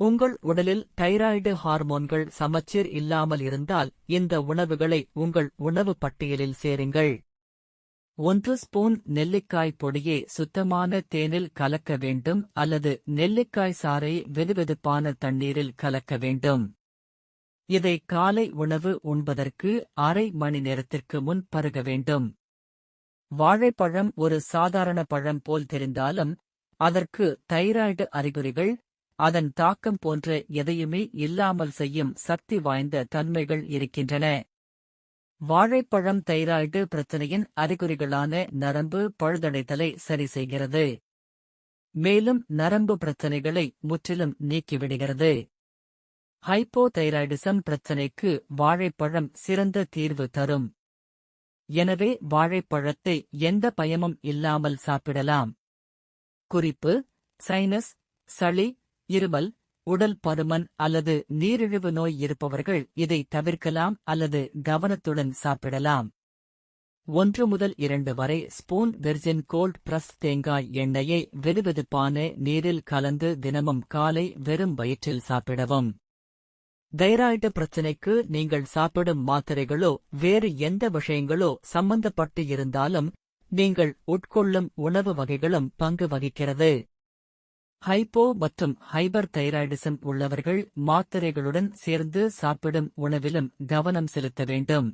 உங்கள் உடலில் தைராய்டு ஹார்மோன்கள் சமச்சீர் இல்லாமல் இருந்தால் இந்த உணவுகளை உங்கள் உணவு பட்டியலில் சேருங்கள். ஒன்று ஸ்பூன் நெல்லிக்காய் பொடியை சுத்தமான தேனில் கலக்க வேண்டும் அல்லது நெல்லிக்காய் சாறை வெதுவெதுப்பான தண்ணீரில் கலக்க வேண்டும். இதை காலை உணவு உண்பதற்கு அரை மணி நேரத்திற்கு முன் பருக வேண்டும். வாழைப்பழம் ஒரு சாதாரண பழம் போல் தெரிந்தாலும் அதற்கு தைராய்டு அறிகுறிகள் அதன் தாக்கம் போன்ற எதையுமே இல்லாமல் செய்யும் சக்தி வாய்ந்த தன்மைகள் இருக்கின்றன. வாழைப்பழம் தைராய்டு பிரச்சனையின் அறிகுறிகளான நரம்பு பழுதடைதலை சரி செய்கிறது. மேலும் நரம்பு பிரச்சனைகளை முற்றிலும் நீக்கிவிடுகிறது. ஹைப்போதைராய்டிசம் பிரச்சனைக்கு வாழைப்பழம் சிறந்த தீர்வு தரும். எனவே வாழைப்பழத்தை எந்த பயமும் இல்லாமல் சாப்பிடலாம். குறிப்பு சைனஸ் சளி இருமல் உடல் பருமன் அல்லது நீரிழிவு நோய் இருப்பவர்கள் இதை தவிர்க்கலாம் அல்லது கவனத்துடன் சாப்பிடலாம். ஒன்று முதல் இரண்டு வரை ஸ்பூன் வெர்ஜின் கோல்ட் பிரஸ் தேங்காய் எண்ணெயை வெதுவெதுப்பான நீரில் கலந்து தினமும் காலை வெறும் வயிற்றில் சாப்பிடவும். தைராய்டு பிரச்சினைக்கு நீங்கள் சாப்பிடும் மாத்திரைகளோ வேறு எந்த விஷயங்களோ சம்பந்தப்பட்டு இருந்தாலும் நீங்கள் உட்கொள்ளும் உணவு வகைகளும் பங்கு வகிக்கிறது. ஹைப்போ மற்றும் ஹைபர் தைராய்டிசம் உள்ளவர்கள் மாத்திரைகளுடன் சேர்ந்து சாப்பிடும் உணவிலும் கவனம் செலுத்த வேண்டும்.